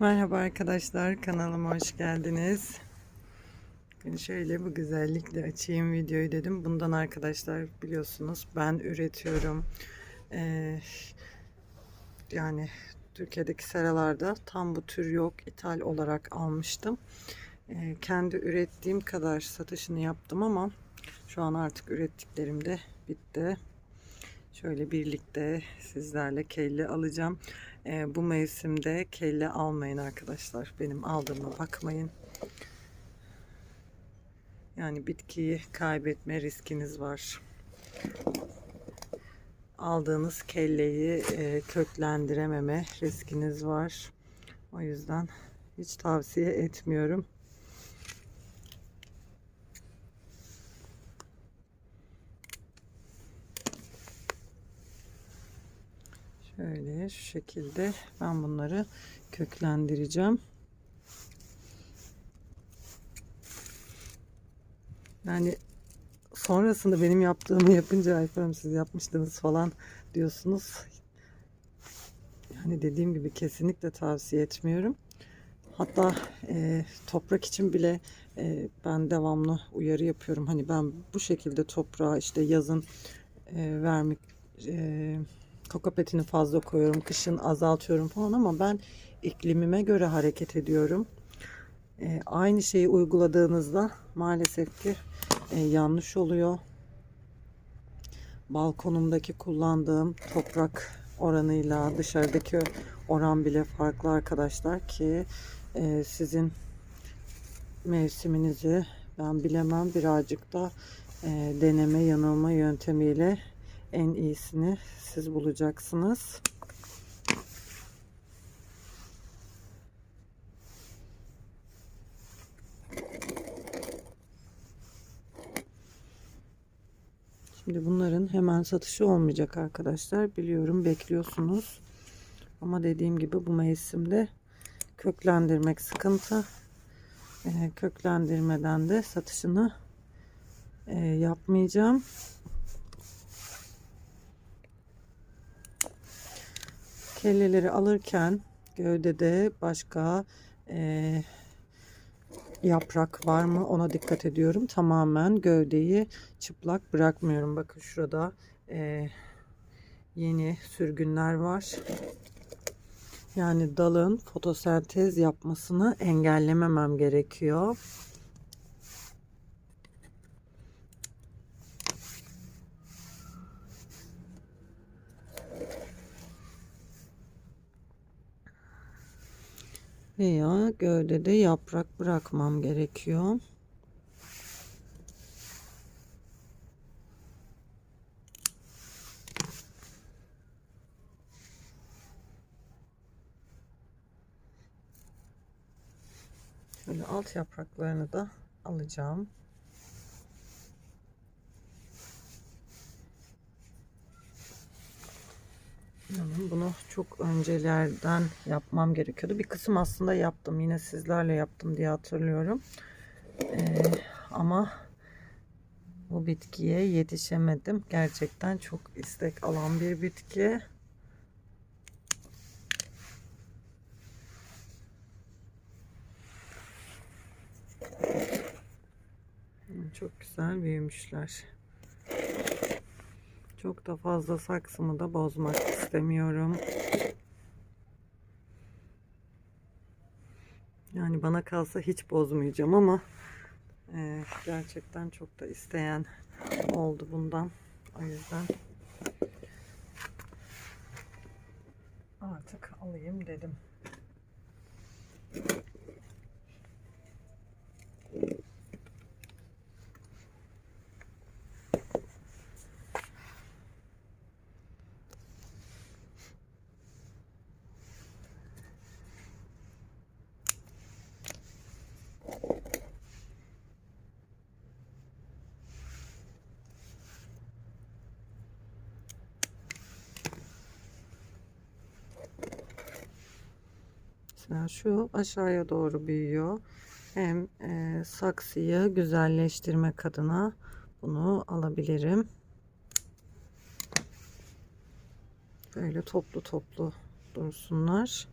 Merhaba arkadaşlar kanalıma hoş geldiniz. Bugün şöyle bu güzellikle açayım videoyu dedim. Bundan arkadaşlar biliyorsunuz ben üretiyorum. Ee, yani Türkiye'deki seralarda tam bu tür yok. ithal olarak almıştım. Ee, kendi ürettiğim kadar satışını yaptım ama şu an artık ürettiklerim de bitti. Şöyle birlikte sizlerle kelle alacağım. Ee, bu mevsimde kelle almayın arkadaşlar. Benim aldığıma bakmayın. Yani bitkiyi kaybetme riskiniz var. Aldığınız kelleyi e, köklendirememe riskiniz var. O yüzden hiç tavsiye etmiyorum. Şöyle şu şekilde ben bunları köklendireceğim. Yani sonrasında benim yaptığımı yapınca Ayfer siz yapmıştınız falan diyorsunuz. Yani dediğim gibi kesinlikle tavsiye etmiyorum. Hatta e, toprak için bile e, ben devamlı uyarı yapıyorum. Hani ben bu şekilde toprağa işte yazın e, vermek e, kokopetini fazla koyuyorum. Kışın azaltıyorum falan ama ben iklimime göre hareket ediyorum. E, aynı şeyi uyguladığınızda maalesef ki e, yanlış oluyor. Balkonumdaki kullandığım toprak oranıyla dışarıdaki oran bile farklı arkadaşlar ki e, sizin mevsiminizi ben bilemem birazcık da e, deneme yanılma yöntemiyle en iyisini siz bulacaksınız. Şimdi bunların hemen satışı olmayacak arkadaşlar. Biliyorum bekliyorsunuz. Ama dediğim gibi bu mevsimde köklendirmek sıkıntı. Ee, köklendirmeden de satışını e, yapmayacağım. Kelleleri alırken gövdede başka e, yaprak var mı ona dikkat ediyorum. Tamamen gövdeyi çıplak bırakmıyorum. Bakın şurada e, yeni sürgünler var. Yani dalın fotosentez yapmasını engellememem gerekiyor. Veya gövdede yaprak bırakmam gerekiyor. Şöyle alt yapraklarını da alacağım. Yani bunu çok öncelerden yapmam gerekiyordu. Bir kısım aslında yaptım. Yine sizlerle yaptım diye hatırlıyorum. Ee, ama bu bitkiye yetişemedim. Gerçekten çok istek alan bir bitki. Çok güzel büyümüşler. Çok da fazla saksımı da bozmak istemiyorum. Yani bana kalsa hiç bozmayacağım ama e, gerçekten çok da isteyen oldu bundan. O yüzden artık alayım dedim. Mesela şu aşağıya doğru büyüyor. Hem e, saksıyı güzelleştirmek adına bunu alabilirim. Böyle toplu toplu dursunlar.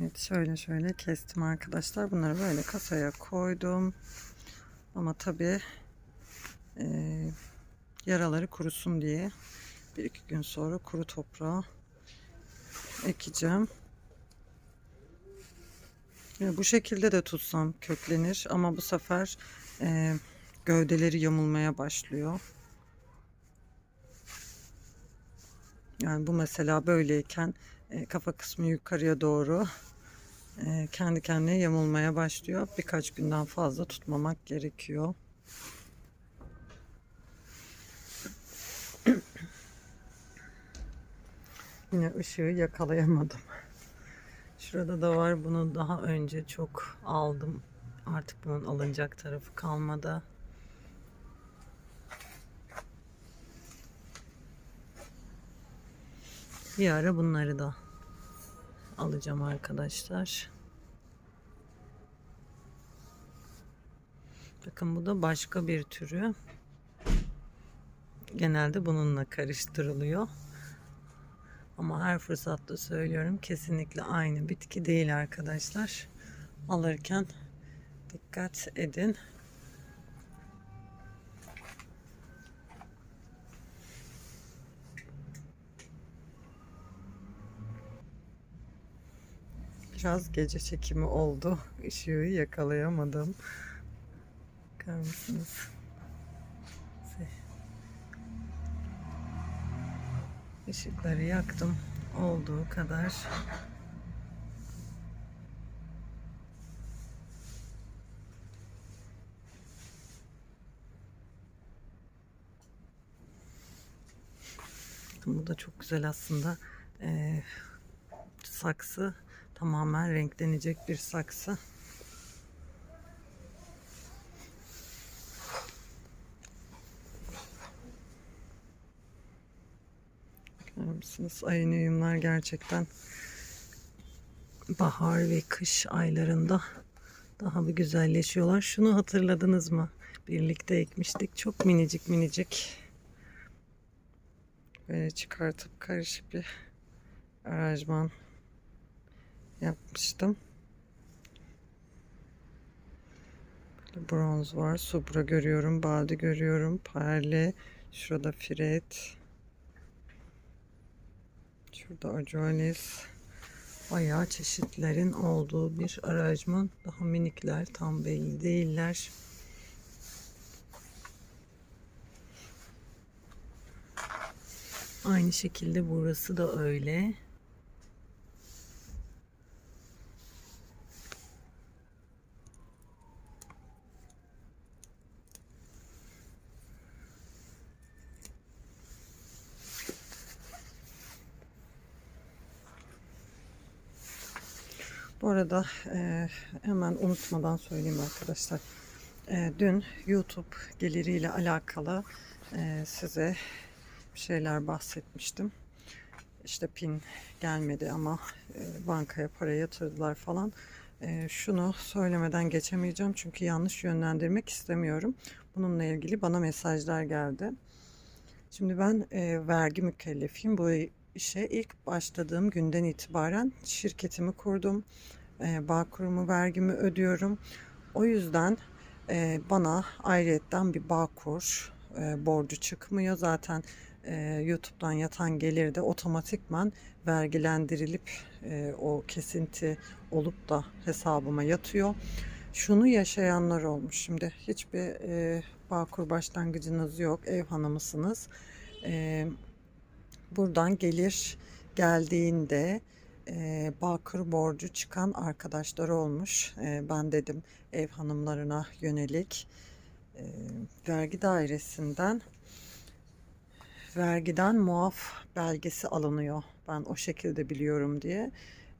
Evet şöyle şöyle kestim arkadaşlar. Bunları böyle kasaya koydum. Ama tabii e, yaraları kurusun diye bir iki gün sonra kuru toprağa ekeceğim. Ya bu şekilde de tutsam köklenir ama bu sefer e, gövdeleri yamulmaya başlıyor. Yani bu mesela böyleyken e, kafa kısmı yukarıya doğru e, kendi kendine yamulmaya başlıyor. Birkaç günden fazla tutmamak gerekiyor. Yine ışığı yakalayamadım. Şurada da var. Bunu daha önce çok aldım. Artık bunun alınacak tarafı kalmadı. Bir ara bunları da alacağım arkadaşlar. Bakın bu da başka bir türü. Genelde bununla karıştırılıyor. Ama her fırsatta söylüyorum kesinlikle aynı bitki değil arkadaşlar. Alırken dikkat edin. Biraz gece çekimi oldu. Işığı yakalayamadım. Bakar mısınız? Işıkları yaktım olduğu kadar. Bu da çok güzel aslında. Ee, saksı tamamen renklenecek bir saksı. Bakar mısınız? Ayın uyumlar gerçekten bahar ve kış aylarında daha bir güzelleşiyorlar. Şunu hatırladınız mı? Birlikte ekmiştik. Çok minicik minicik. Böyle çıkartıp karışık bir aranjman yapmıştım. Bronz var. Supra görüyorum. Baldi görüyorum. Perle. Şurada firet. Şurada ajolis. Bayağı çeşitlerin olduğu bir aranjman. Daha minikler. Tam belli değiller. Aynı şekilde burası da öyle. Arada e, hemen unutmadan söyleyeyim arkadaşlar. E, dün YouTube geliriyle alakalı e, size bir şeyler bahsetmiştim. İşte pin gelmedi ama e, bankaya para yatırdılar falan. E, şunu söylemeden geçemeyeceğim çünkü yanlış yönlendirmek istemiyorum. Bununla ilgili bana mesajlar geldi. Şimdi ben e, vergi mükellefiyim. Bu işe ilk başladığım günden itibaren şirketimi kurdum. E, Bağkur'umu vergimi ödüyorum. O yüzden bana ayrıyetten bir Bağkur e, borcu çıkmıyor. Zaten YouTube'dan yatan gelir de otomatikman vergilendirilip o kesinti olup da hesabıma yatıyor. Şunu yaşayanlar olmuş. Şimdi hiçbir e, Bağkur başlangıcınız yok. Ev hanımısınız. E, buradan gelir geldiğinde e, Bağkur borcu çıkan arkadaşlar olmuş. E, ben dedim ev hanımlarına yönelik e, vergi dairesinden vergiden muaf belgesi alınıyor. Ben o şekilde biliyorum diye.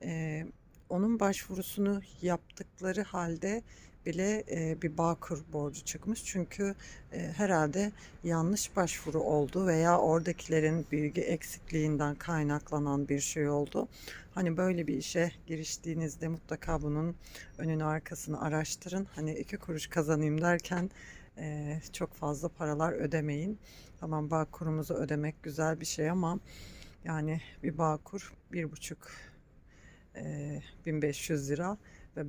E, onun başvurusunu yaptıkları halde bile e, bir Bağkur borcu çıkmış. Çünkü e, herhalde yanlış başvuru oldu veya oradakilerin bilgi eksikliğinden kaynaklanan bir şey oldu. Hani böyle bir işe giriştiğinizde mutlaka bunun önünü arkasını araştırın. Hani iki kuruş kazanayım derken e, çok fazla paralar ödemeyin. Tamam Bağkur'umuzu ödemek güzel bir şey ama yani bir Bağkur bir buçuk e, 1500 lira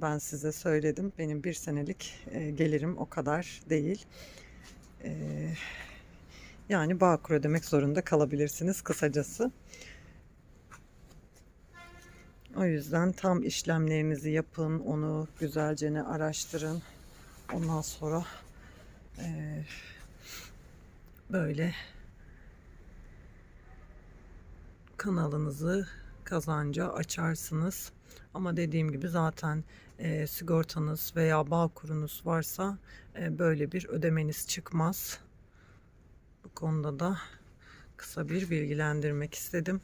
ben size söyledim benim bir senelik e, gelirim o kadar değil. E, yani Bağkur ödemek zorunda kalabilirsiniz kısacası. O yüzden tam işlemlerinizi yapın, onu güzelce ne araştırın. Ondan sonra eee, böyle kanalınızı kazanca açarsınız. Ama dediğim gibi zaten eee, sigortanız veya bağ kurunuz varsa eee, böyle bir ödemeniz çıkmaz. Bu konuda da kısa bir bilgilendirmek istedim.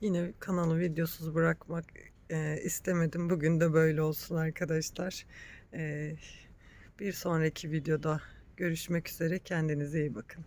Yine kanalı videosuz bırakmak e, istemedim. Bugün de böyle olsun arkadaşlar. E, bir sonraki videoda görüşmek üzere. Kendinize iyi bakın.